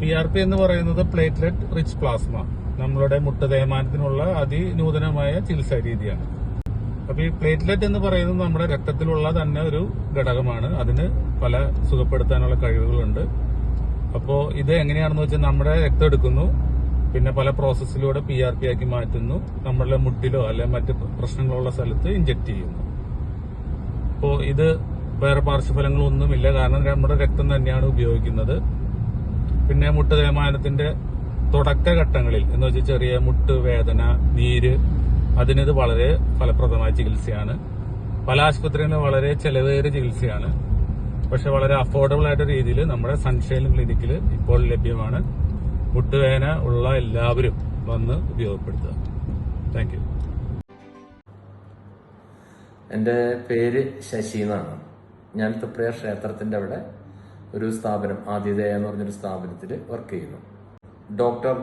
P R P എന്ന് പറയുന്നത് platelet rich plasma നമ്മളുടെ മുട്ട തേയ്മാനത്തിനുള്ള അതിനൂതനമായ ചികിത്സാ രീതിയാണ്. അപ്പൊ ഈ പ്ലേറ്റ്ലെറ്റ് എന്ന് പറയുന്നത് നമ്മുടെ രക്തത്തിലുള്ള തന്നെ ഒരു ഘടകമാണ്. അതിന് പല സുഖപ്പെടുത്താനുള്ള കഴിവുകളുണ്ട്. അപ്പോ ഇത് എങ്ങനെയാണെന്ന് വെച്ചാൽ നമ്മുടെ രക്തം എടുക്കുന്നു. പിന്നെ പല പ്രോസസ്സിലൂടെ പി ആർ പി ആക്കി മാറ്റുന്നു. നമ്മളുടെ മുട്ടിലോ അല്ലെങ്കിൽ മറ്റ് പ്രശ്നങ്ങളുള്ള സ്ഥലത്ത് ഇഞ്ചെക്ട് ചെയ്യുന്നു. അപ്പോ ഇത് വേറെ പാർശ്വഫലങ്ങളൊന്നുമില്ല. കാരണം നമ്മുടെ രക്തം തന്നെയാണ് ഉപയോഗിക്കുന്നത്. പിന്നെ മുട്ട് തേയ്മാനത്തിന്റെ തുടക്കഘട്ടങ്ങളിൽ എന്ന് വെച്ചാൽ ചെറിയ മുട്ട് വേദന നീര് അതിനിത് വളരെ ഫലപ്രദമായ ചികിത്സയാണ്. പല ആശുപത്രികളിലും വളരെ ചെലവേറിയ ചികിത്സയാണ്. പക്ഷെ വളരെ അഫോർഡബിൾ ആയിട്ട് രീതിയിൽ നമ്മുടെ സൺഷൈൻ ക്ലിനിക്കിൽ ഇപ്പോൾ ലഭ്യമാണ്. മുട്ടുവേദന ഉള്ള എല്ലാവരും വന്ന് ഉപയോഗപ്പെടുത്തുക. താങ്ക് യു എന്റെ പേര് ശശി എന്നാണ്. ഞാൻ തൃപ്രിയ ക്ഷേത്രത്തിന്റെ അവിടെ ഒരു സ്ഥാപനം ആതിഥേയ എന്ന് പറഞ്ഞൊരു സ്ഥാപനത്തിൽ വർക്ക് ചെയ്യുന്നു. ഡോക്ടർ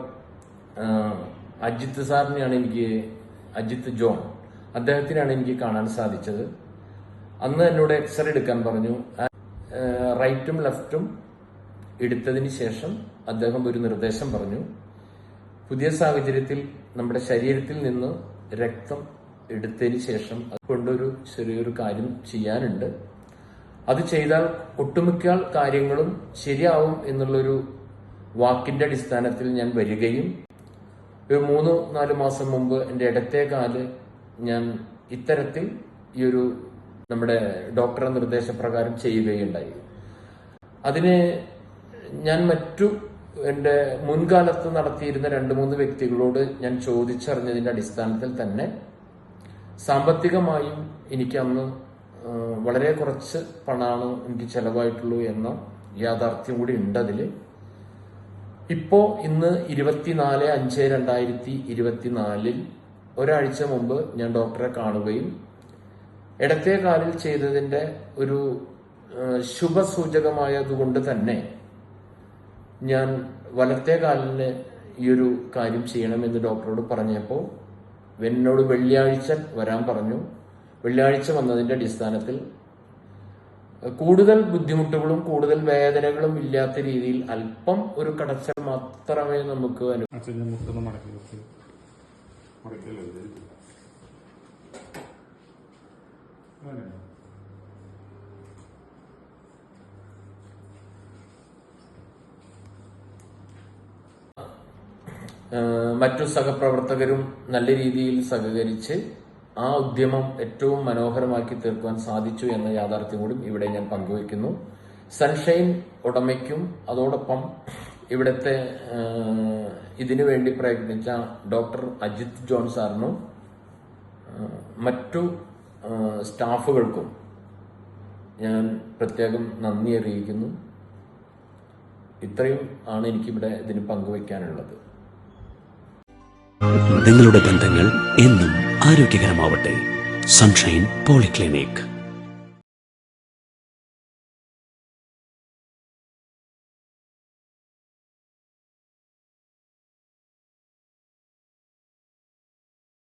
അജിത്ത് സാറിനെയാണ് എനിക്ക് അജിത്ത് ജോൺ അദ്ദേഹത്തിനാണ് എനിക്ക് കാണാൻ സാധിച്ചത്. അന്ന് എന്നോട് എക്സ്റേ എടുക്കാൻ പറഞ്ഞു. റൈറ്റും ലെഫ്റ്റും എടുത്തതിന് ശേഷം അദ്ദേഹം ഒരു നിർദ്ദേശം പറഞ്ഞു. പുതിയ സാഹചര്യത്തിൽ നമ്മുടെ ശരീരത്തിൽ നിന്ന് രക്തം എടുത്തതിന് ശേഷം അതുകൊണ്ടൊരു ചെറിയൊരു കാര്യം ചെയ്യാനുണ്ട്. അത് ചെയ്താൽ ഒട്ടുമിക്ക കാര്യങ്ങളും ശരിയാവും എന്നുള്ളൊരു വാക്കിന്റെ അടിസ്ഥാനത്തിൽ ഞാൻ വരികയും ഒരു മൂന്ന് നാല് മാസം മുമ്പ് എന്റെ ഇടത്തെ കാൽ ഞാൻ ഇത്തരത്തിൽ ഈ ഒരു നമ്മുടെ ഡോക്ടറെ നിർദ്ദേശപ്രകാരം ചെയ്യുകയുണ്ടായി. അതിനെ ഞാൻ മറ്റു എന്റെ മുൻകാലത്ത് നടത്തിയിരുന്ന രണ്ട് മൂന്ന് വ്യക്തികളോട് ഞാൻ ചോദിച്ചറിഞ്ഞതിന്റെ അടിസ്ഥാനത്തിൽ തന്നെ സാമ്പത്തികമായും എനിക്ക് അന്ന് വളരെ കുറച്ച് പണമാണ് എനിക്ക് ചെലവായിട്ടുള്ളൂ എന്ന യാഥാർത്ഥ്യം കൂടി ഉണ്ട് അതിൽ ഇപ്പോൾ ഇന്ന് ഇരുപത്തിനാല് അഞ്ച് രണ്ടായിരത്തി ഇരുപത്തിനാലിൽ ഒരാഴ്ച മുമ്പ് ഞാൻ ഡോക്ടറെ കാണുകയും ഇടത്തെ കാലിൽ ചെയ്തതിന്റെ ഒരു ശുഭസൂചകമായതുകൊണ്ട് തന്നെ ഞാൻ വലത്തെ കാലിന് ഈ ഒരു കാര്യം ചെയ്യണമെന്ന് ഡോക്ടറോട് പറഞ്ഞപ്പോൾ എന്നോട് വെള്ളിയാഴ്ച വരാൻ പറഞ്ഞു. വെള്ളിയാഴ്ച വന്നതിന്റെ അടിസ്ഥാനത്തിൽ കൂടുതൽ ബുദ്ധിമുട്ടുകളും കൂടുതൽ വേദനകളും ഇല്ലാത്ത രീതിയിൽ അല്പം ഒരു കടച്ച മാത്രമേ നമുക്ക്. മറ്റു സഹപ്രവർത്തകരും നല്ല രീതിയിൽ സഹകരിച്ച് ആ ഉദ്യമം ഏറ്റവും മനോഹരമാക്കി തീർക്കുവാൻ സാധിച്ചു എന്ന യാഥാർത്ഥ്യം കൂടി ഇവിടെ ഞാൻ പങ്കുവയ്ക്കുന്നു. സൺഷൈൻ ഉടമയ്ക്കും അതോടൊപ്പം ഇവിടുത്തെ ഇതിനു വേണ്ടി പ്രയത്നിച്ച ഡോക്ടർ അജിത് ജോൺ സാറിനും മറ്റു സ്റ്റാഫുകൾക്കും ഞാൻ പ്രത്യേകം നന്ദി അറിയിക്കുന്നു. ഇത്രയും ആണ് എനിക്കിവിടെ ഇതിന് പങ്കുവയ്ക്കാനുള്ളത്. നിങ്ങളുടെ ബന്ധങ്ങൾ എന്നും ആരോഗ്യകരമാവട്ടെ. Sunshine polyclinic